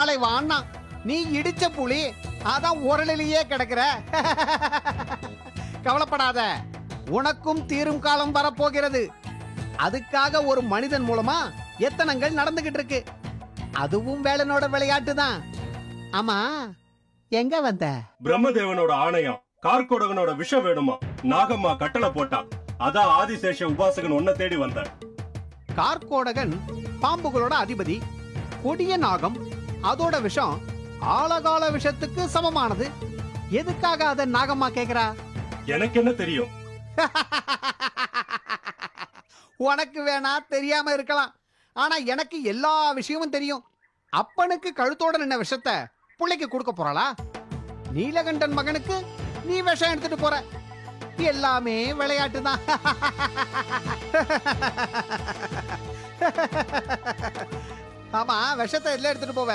நாளை வாண்ணா நீ இடிச்ச புலி அதான் உரலிலேயே கிடக்குற. கவலைப்படாத. உனக்கும் தீரும் காலம் வரப்போகிறது. அதுக்காக ஒரு மனிதன் மூலமா எத்தனங்கள் நடந்துகிட்டு இருக்கு. அதுவும் வேலனோட விளையாட்டு தான். ஆமா எங்க வந்த? பிரம்மதேவனோட ஆணையம் கார்கோடகனோட விஷம் வேணுமா? நாகம்மா கட்டளை போட்டா அதான் ஆதிசேஷ உபாசகன் ஒன்ன தேடி வந்தார். கார்கோடகன் பாம்புகளோட அதிபதி கொடிய நாகம் அதோட விஷம் ஆழகால விஷத்துக்கு சமமானது. எதுக்காக அத நாகம்மா கேக்குறா? எனக்கு என்ன தெரியும்? உனக்கு வேணா தெரியாம இருக்கலாம். ஆனா எனக்கு எல்லா விஷயமும் தெரியும். அப்பனுக்கு கழுத்தோட நின்ன விஷத்தை பிள்ளைக்கு கொடுக்க போறாளா? நீலகண்டன் மகனுக்கு நீ விஷம் எடுத்துட்டு போற. எல்லாமே விளையாட்டு தான் ஆமா விஷத்தை எல்லாம் எடுத்துட்டு போவ?